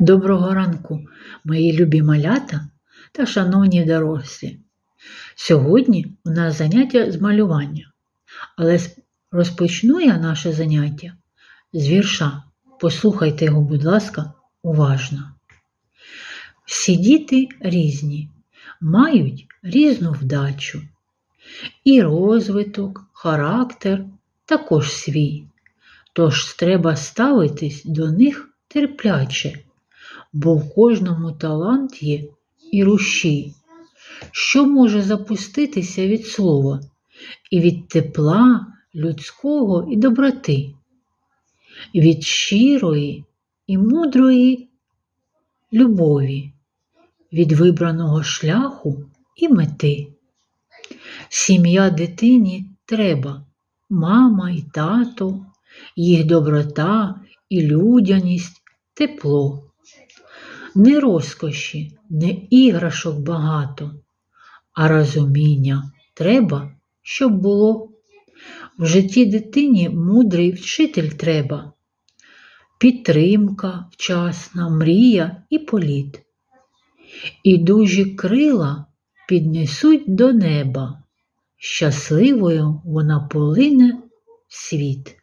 Доброго ранку, мої любі малята та шановні дорослі. Сьогодні у нас заняття з малювання, але розпочну я наше заняття з вірша. Послухайте його, будь ласка, уважно. Всі діти різні, мають різну вдачу. І розвиток, характер також свій. Тож треба ставитись до них терпляче, бо в кожному талант є і рушій, що може запуститися від слова, і від тепла людського і доброти, від щирої і мудрої любові, від вибраного шляху і мети. Сім'я дитині треба, мама і тато, їх доброта і людяність, тепло. Не розкоші, не іграшок багато, а розуміння треба, щоб було. В житті дитині мудрий вчитель треба, підтримка вчасна, мрія і політ. І дужі крила піднесуть до неба, щасливою вона полине світ.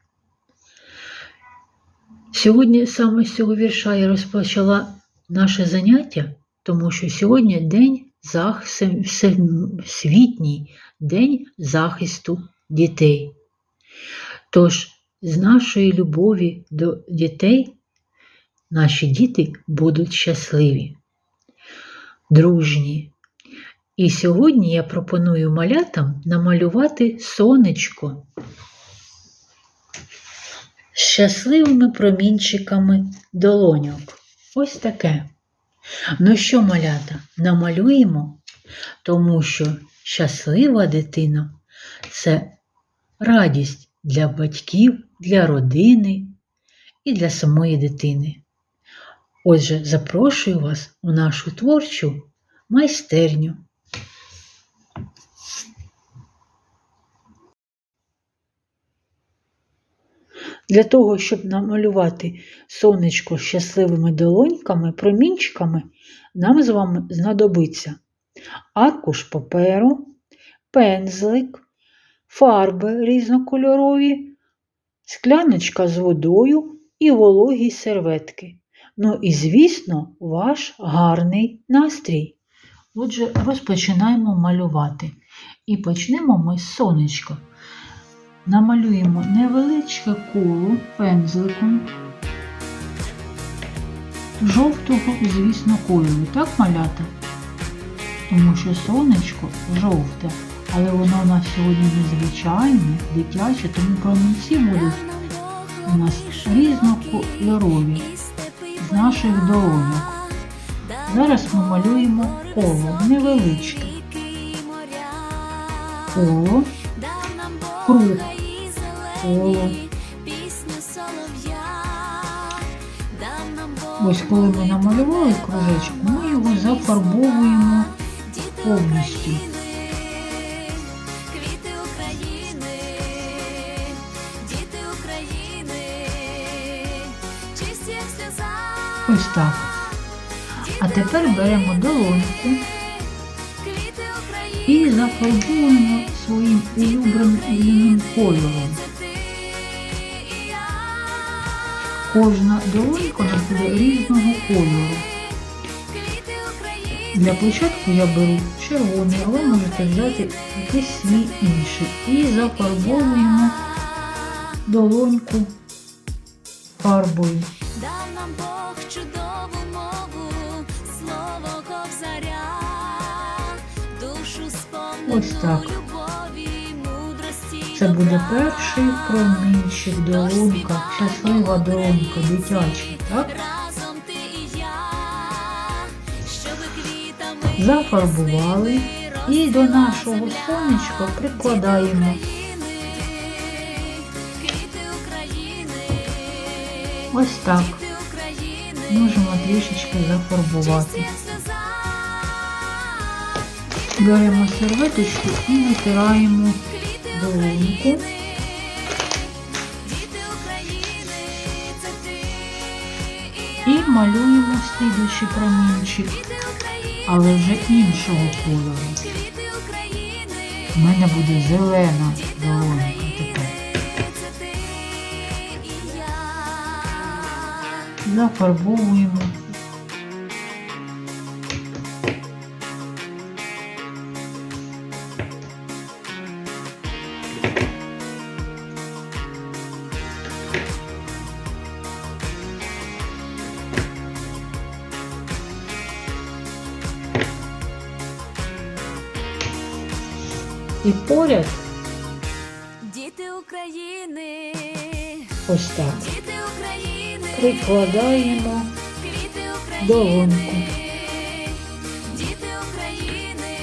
Сьогодні саме з цього вірша я розпочала наше заняття, тому що сьогодні день захисту, світній день захисту дітей. Тож з нашої любові до дітей наші діти будуть щасливі, дружні. І сьогодні я пропоную малятам намалювати сонечко з щасливими промінчиками долоньок. Ось таке. Ну що, малята, намалюємо, тому що щаслива дитина це радість для батьків, для родини і для самої дитини. Отже, запрошую вас у нашу творчу майстерню. Для того, щоб намалювати сонечко щасливими долоньками, промінчиками, нам з вами знадобиться аркуш паперу, пензлик, фарби різнокольорові, скляночка з водою і вологі серветки. Ну і, звісно, ваш гарний настрій. Отже, розпочинаємо малювати. І почнемо ми з сонечка. Намалюємо невеличке коло пензликом жовтого, звісно, кольору. Так малята? Тому що сонечко жовте, але воно у нас сьогодні незвичайне, дитяче, тому промінці будуть у нас різнокольорові з наших долоньок. Зараз ми малюємо коло невеличке. Коло, круг, коло. Ось коли ми намалювали кружечок, ми його зафарбовуємо повністю. Ось так. А тепер беремо долоньку і зафарбуємо своїм улюбленим кольором. Кожна долонька у нас буде різного кольору. Для початку я беру червоний, але можете взяти якийсь свій інший. І зафарбовуємо долоньку фарбою. дав нам Бог чудову мову, слово ковзаря, душу Ось так. Це буде перший промінчик, долонька, щаслива долонька, дитяча, так? Зафарбували і до нашого сонечка прикладаємо ось так. Можемо трішечки зафарбувати. Беремо серветочку і витираємо долоньку. І малюємо слідуючий промінчик, але вже іншого кольору. У мене буде зелена долонька тепер. Зафарбовуємо. І поряд Діти України, ось так. Діти України, прикладаємо квіти України, долоньку. діти України,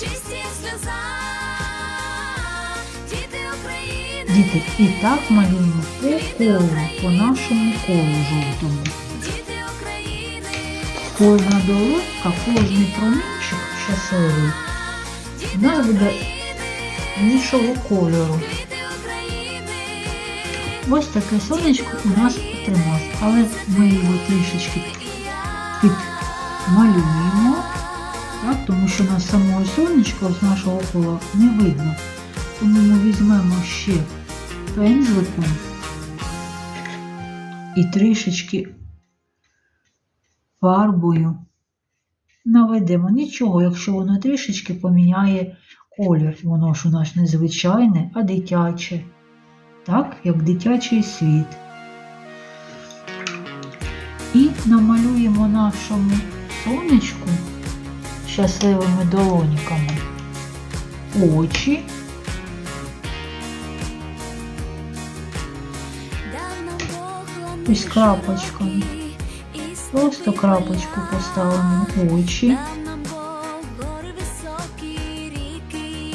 чисті сльоза, діти України, Діти, і так малюємо по колу, по нашому колу жовтому. діти України, Кожна долонька, кожний промінчик щасливий іншого кольору. Ось таке сонечко у нас отрималось, але ми його трішечки підмалюємо, так, тому що на самого сонечка з нашого кола не видно. Тому ми візьмемо ще пензликом і трішечки фарбою наведемо. Нічого, якщо воно трішечки поміняє колір. Воно ж у нас не звичайне, а дитяче. Так, як дитячий світ. І намалюємо нашому сонечку щасливими долоньками очі. Ось крапочками. Просто крапочку поставимо очі. Гори ріки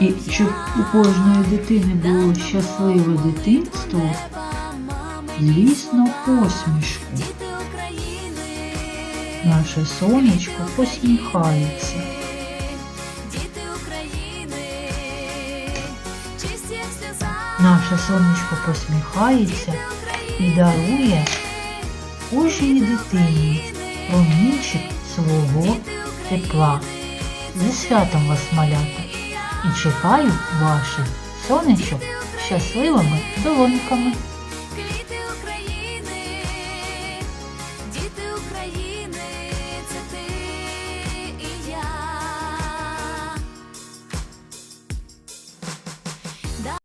і щоб у кожної дитини було щасливе дитинство, звісно, посмішку. Наше сонечко посміхається. Наше сонечко посміхається і дарує кожній дитині промінчик свого тепла. Зі святом вас малята і чекаю ваших сонечок щасливими долоньками.